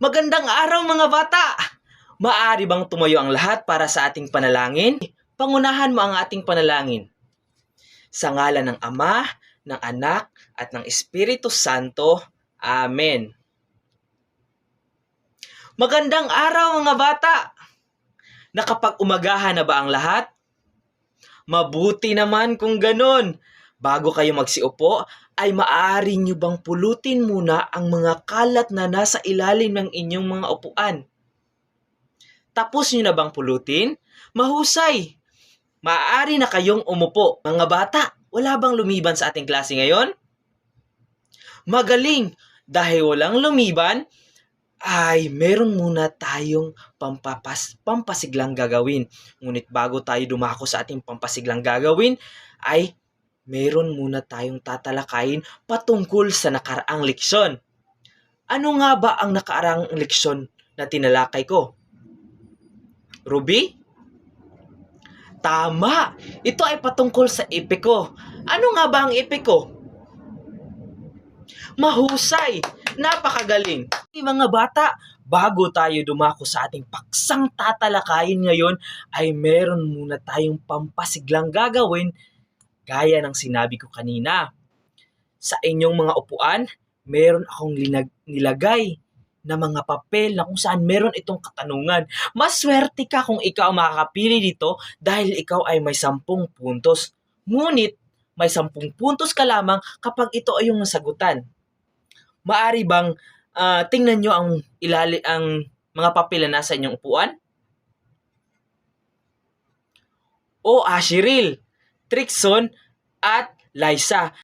Magandang araw mga bata! Maari bang tumayo ang lahat para sa ating panalangin? Pangunahan mo ang ating panalangin. Sa ngalan ng Ama, ng Anak, at ng Espiritu Santo. Amen. Magandang araw mga bata! Nakapag-umagahan na ba ang lahat? Mabuti naman kung ganon. Bago kayo magsiupo, ay maaari nyo bang pulutin muna ang mga kalat na nasa ilalim ng inyong mga upuan? Tapos nyo na bang pulutin? Mahusay! Maaari na kayong umupo. Mga bata, wala bang lumiban sa ating klase ngayon? Magaling! Dahil walang lumiban, ay meron muna tayong pampapas, pampasiglang gagawin. Ngunit bago tayo dumako sa ating pampasiglang gagawin, ay meron muna tayong tatalakayin patungkol sa nakaraang leksyon. Ano nga ba ang nakaraang leksyon na tinalakay ko? Ruby? Tama! Ito ay patungkol sa epiko. Ano nga ba ang epiko? Mahusay! Napakagaling! Mga bata, bago tayo dumako sa ating paksang tatalakayin ngayon, ay meron muna tayong pampasiglang gagawin gaya ng sinabi ko kanina. Sa inyong mga upuan, meron akong linag- nilagay na mga papel na kung saan meron itong katanungan. Maswerte ka kung ikaw makakapili dito dahil ikaw ay may sampung puntos. Ngunit, may sampung puntos ka lamang kapag ito ay yung nasagutan. Maari bang ah, tingnan nyo ang, ilali, ang mga papel na nasa inyong upuan? O Ashiril, Trixon, at Liza.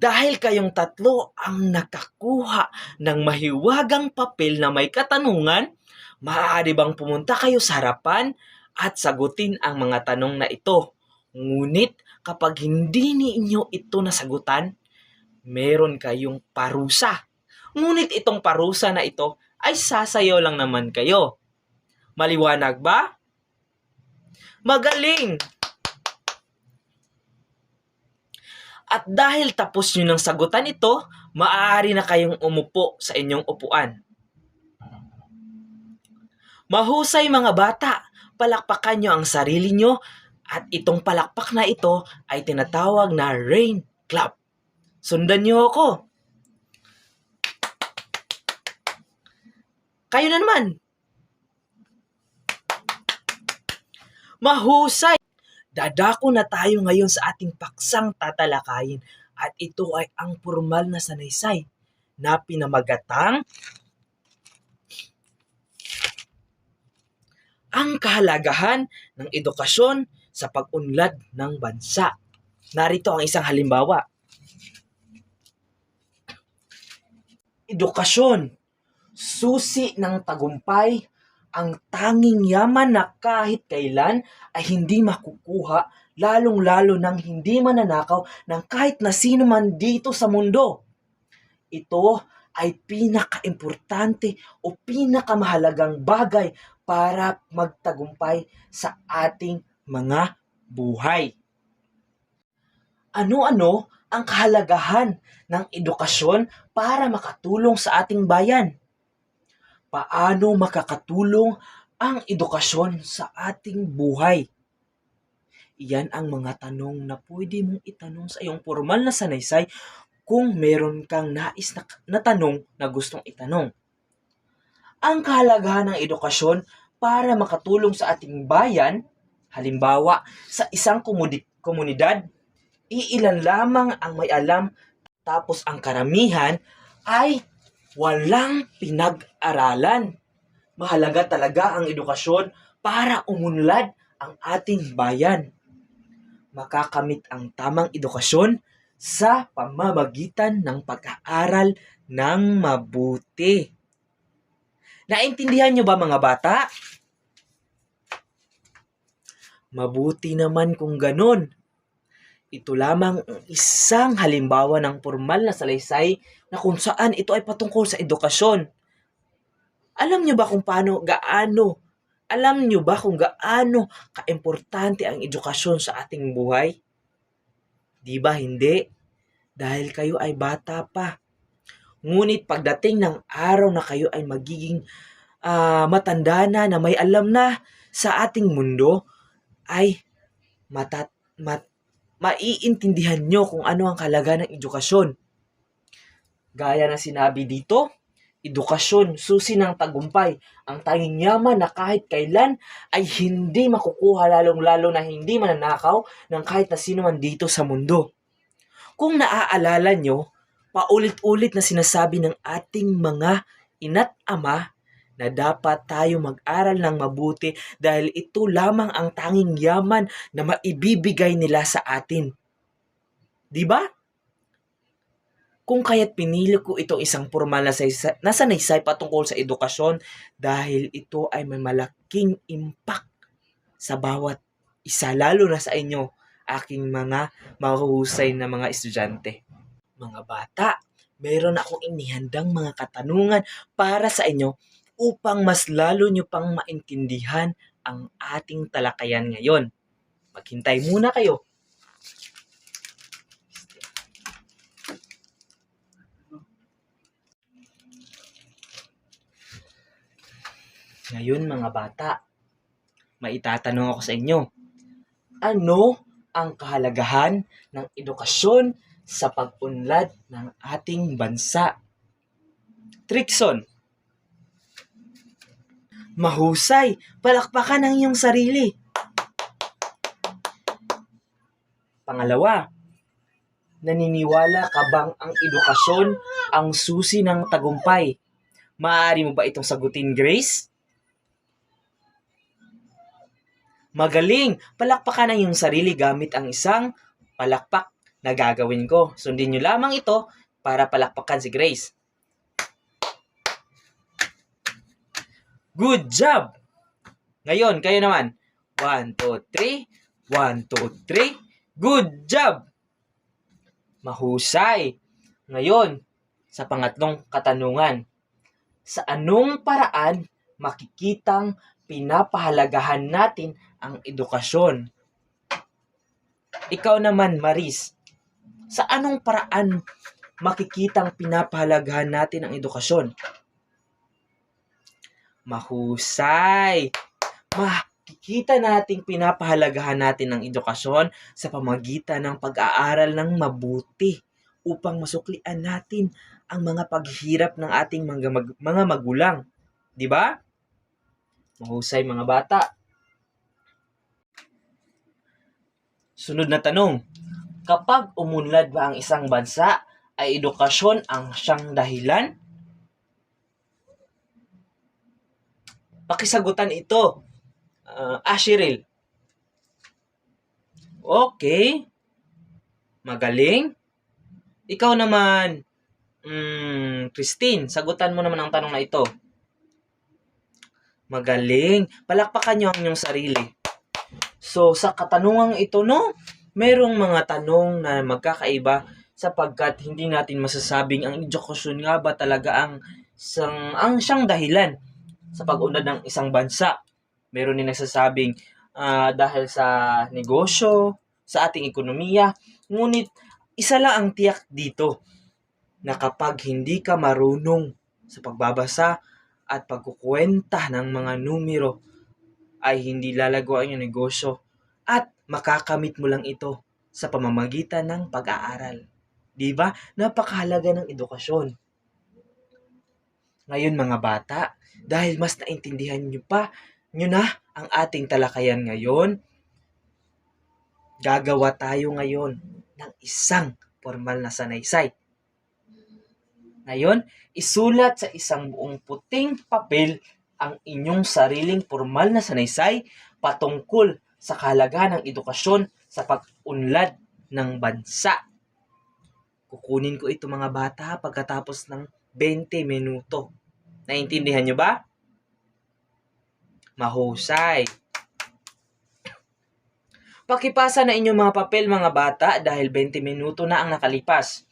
Dahil kayong tatlo ang nakakuha ng mahiwagang papel na may katanungan, maaari bang pumunta kayo sa harapan at sagutin ang mga tanong na ito. Ngunit kapag hindi ninyo ito nasagutan, meron kayong parusa. Ngunit itong parusa na ito ay sasayaw lang naman kayo. Maliwanag ba? Magaling! At dahil tapos nyo ng sagutan ito, maaari na kayong umupo sa inyong upuan. Mahusay mga bata, palakpakan nyo ang sarili nyo at itong palakpak na ito ay tinatawag na rain clap. Sundan nyo ako. Kayo na naman. Mahusay! Dadako na tayo ngayon sa ating paksang tatalakayin at ito ay ang formal na sanaysay na pinamagatang ang kahalagahan ng edukasyon sa pag-unlad ng bansa. Narito ang isang halimbawa. Edukasyon, susi ng tagumpay ang tanging yaman na kahit kailan ay hindi makukuha, lalong-lalo nang hindi mananakaw ng kahit na sino man dito sa mundo. Ito ay pinaka-importante o pinakamahalagang bagay para magtagumpay sa ating mga buhay. Ano-ano ang kahalagahan ng edukasyon para makatulong sa ating bayan? Paano makakatulong ang edukasyon sa ating buhay? Iyan ang mga tanong na pwede mong itanong sa iyong formal na sanaysay kung meron kang nais na, na tanong na gustong itanong. Ang kahalagahan ng edukasyon para makatulong sa ating bayan, halimbawa sa isang komudi- komunidad, iilan lamang ang may alam tapos ang karamihan ay walang pinag-aralan. Mahalaga talaga ang edukasyon para umunlad ang ating bayan. Makakamit ang tamang edukasyon sa pamamagitan ng pag-aaral ng mabuti. Naintindihan nyo ba mga bata? Mabuti naman kung ganun. Ito lamang ang isang halimbawa ng formal na salaysay na kung saan ito ay patungkol sa edukasyon. Alam niyo ba kung paano, gaano, alam niyo ba kung gaano kaimportante ang edukasyon sa ating buhay? Di ba hindi? Dahil kayo ay bata pa. Ngunit pagdating ng araw na kayo ay magiging ah, matanda na na may alam na sa ating mundo, ay matat, mat, maiintindihan nyo kung ano ang kalaga ng edukasyon. Gaya na sinabi dito, edukasyon, susi ng tagumpay, ang tanging yaman na kahit kailan ay hindi makukuha lalong-lalo na hindi mananakaw ng kahit na sino man dito sa mundo. Kung naaalala nyo, paulit-ulit na sinasabi ng ating mga ina't ama na dapat tayo mag-aral ng mabuti dahil ito lamang ang tanging yaman na maibibigay nila sa atin. 'Di ba? Kung kaya't pinili ko itong isang formal na saysay, na sanaysay patungkol sa edukasyon dahil ito ay may malaking impact sa bawat isa, lalo na sa inyo, aking mga mahuhusay na mga estudyante. Mga bata, meron akong inihandang mga katanungan para sa inyo upang mas lalo nyo pang maintindihan ang ating talakayan ngayon. Maghintay muna kayo. Ngayon mga bata, maitatanong ako sa inyo. Ano ang kahalagahan ng edukasyon sa pag-unlad ng ating bansa? Trikson. Mahusay, palakpakan ang iyong sarili. Pangalawa, naniniwala ka bang ang edukasyon ang susi ng tagumpay? Maaari mo ba itong sagutin, Grace? Magaling! Palakpakan ang iyong sarili gamit ang isang palakpak na gagawin ko. Sundin nyo lamang ito para palakpakan si Grace. Good job! Ngayon, kayo naman. 1, 2, 3. 1, 2, 3. Good job! Mahusay! Ngayon, sa pangatlong katanungan. Sa anong paraan makikitang pinapahalagahan natin ang edukasyon? Ikaw naman, Maris, sa anong paraan makikitang pinapahalagahan natin ang edukasyon? Mahusay! Makikita nating pinapahalagahan natin ang edukasyon sa pamagitan ng pag-aaral ng mabuti upang masuklian natin ang mga paghihirap ng ating mga, mag- mga magulang. Di ba? Mahusay mga bata. Sunod na tanong. Kapag umunlad ba ang isang bansa, ay edukasyon ang siyang dahilan? Pakisagutan ito. Uh, Ashiril. Okay. Magaling. Ikaw naman, mm, Christine, sagutan mo naman ang tanong na ito. Magaling. Palakpakan niyo ang inyong sarili. So, sa katanungang ito, no, merong mga tanong na magkakaiba sapagkat hindi natin masasabing ang edukasyon nga ba talaga ang, sang, ang siyang dahilan sa pag-unlad ng isang bansa. Meron din nagsasabing ah, dahil sa negosyo, sa ating ekonomiya. Ngunit isa lang ang tiyak dito na kapag hindi ka marunong sa pagbabasa at pagkukwenta ng mga numero ay hindi lalago ang iyong negosyo at makakamit mo lang ito sa pamamagitan ng pag-aaral. Di ba? Napakahalaga ng edukasyon. Ngayon mga bata, dahil mas naintindihan nyo pa nyo na ang ating talakayan ngayon, gagawa tayo ngayon ng isang formal na sanaysay. Ngayon, isulat sa isang buong puting papel ang inyong sariling formal na sanaysay patungkol sa kahalagahan ng edukasyon sa pag-unlad ng bansa. Kukunin ko ito mga bata pagkatapos ng 20 minuto. Naintindihan nyo ba? Mahusay. Pakipasa na inyong mga papel mga bata dahil 20 minuto na ang nakalipas.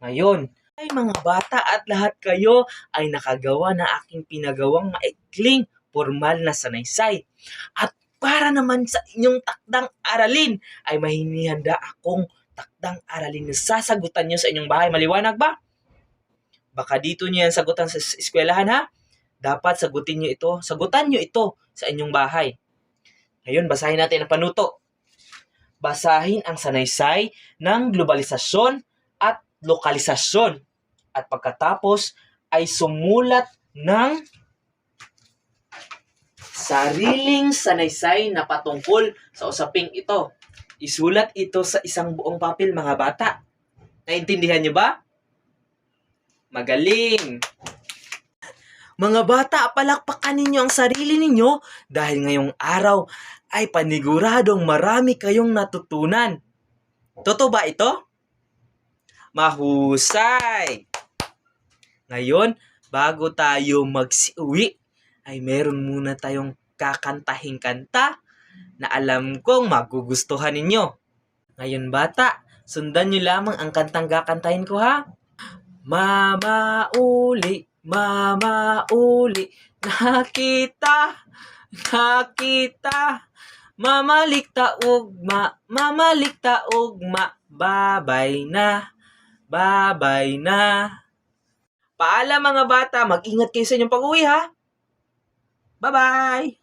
Ngayon, ay mga bata at lahat kayo ay nakagawa na aking pinagawang maikling formal na sanaysay. At para naman sa inyong takdang aralin ay mahinihanda akong takdang aralin na sasagutan nyo sa inyong bahay. Maliwanag ba? Baka dito niyo yan sagutan sa eskwelahan ha. Dapat sagutin niyo ito. Sagutan niyo ito sa inyong bahay. Ngayon, basahin natin ang panuto. Basahin ang sanaysay ng globalisasyon at lokalisasyon. At pagkatapos ay sumulat ng sariling sanaysay na patungkol sa usaping ito. Isulat ito sa isang buong papel, mga bata. Naintindihan niyo ba? Magaling! Mga bata, palakpakan ninyo ang sarili ninyo dahil ngayong araw ay paniguradong marami kayong natutunan. Totoo ba ito? Mahusay! Ngayon, bago tayo magsiuwi, ay meron muna tayong kakantahing kanta na alam kong magugustuhan ninyo. Ngayon bata, sundan nyo lamang ang kantang kakantahin ko ha. Mama uli, mama uli, nakita, nakita, mamalikta ugma, mamalikta ugma, babay na, babay na. Paalam mga bata, mag-ingat kayo sa inyong pag-uwi ha. Bye-bye!